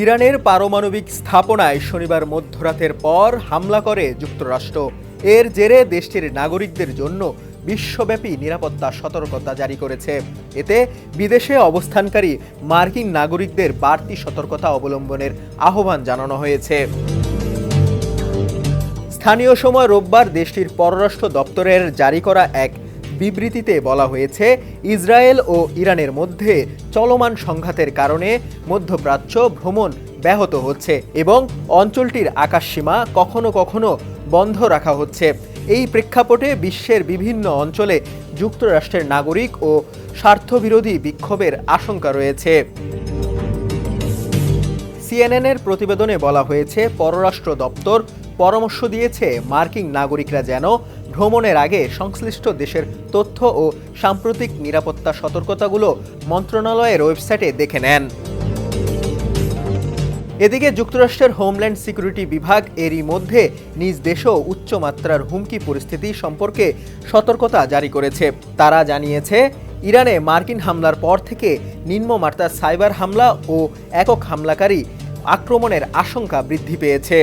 ইরানের পারমাণবিক স্থাপনায় শনিবার মধ্যরাতের পর হামলা করে যুক্তরাষ্ট্র। এর জেরে দেশটির নাগরিকদের জন্য বিশ্বব্যাপী নিরাপত্তা সতর্কতা জারি করেছে। এতে বিদেশে অবস্থানকারী মার্কিন নাগরিকদের বাড়তি সতর্কতা অবলম্বনের আহ্বান জানানো হয়েছে। স্থানীয় সময় রোববার দেশটির পররাষ্ট্র দপ্তরের জারি করা এক বিবৃতিতে বলা হয়েছে, ইসরায়েল ও ইরানের মধ্যে চলমান সংঘাতের কারণে মধ্যপ্রাচ্য ভ্রমণ ব্যাহত হচ্ছে এবং অঞ্চলটির আকাশসীমা কখনো কখনো বন্ধ রাখা হচ্ছে। এই প্রেক্ষাপটে বিশ্বের বিভিন্ন অঞ্চলে যুক্তরাষ্ট্রের নাগরিক ও স্বার্থবিরোধী বিক্ষোভের আশঙ্কা রয়েছে। সিএনএনের প্রতিবেদনে বলা হয়েছে, পররাষ্ট্র দপ্তর পরামর্শ দিয়েছে, মার্কিন নাগরিকরা যেন ভ্রমণের আগে সংশ্লিষ্ট দেশের তথ্য ও সাম্প্রতিক নিরাপত্তা সতর্কতাগুলো মন্ত্রণালয়ের ওয়েবসাইটে দেখে নেন। এদিকে যুক্তরাষ্ট্রের হোমল্যান্ড সিকিউরিটি বিভাগ এরই মধ্যে নিজ দেশেও উচ্চমাত্রার হুমকি পরিস্থিতি সম্পর্কে সতর্কতা জারি করেছে। তারা জানিয়েছে, ইরানে মার্কিন হামলার পর থেকে নিম্নমাত্রার সাইবার হামলা ও একক হামলাকারী আক্রমণের আশঙ্কা বৃদ্ধি পেয়েছে।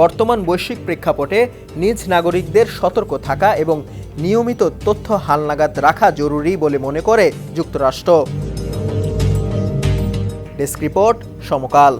বর্তমান বৈশ্বিক প্রেক্ষাপটে নিজ নাগরিকদের সতর্ক থাকা এবং নিয়মিত তথ্য হালনাগাদ রাখা জরুরি বলে মনে করে যুক্তরাষ্ট্র। Desk report Samakal.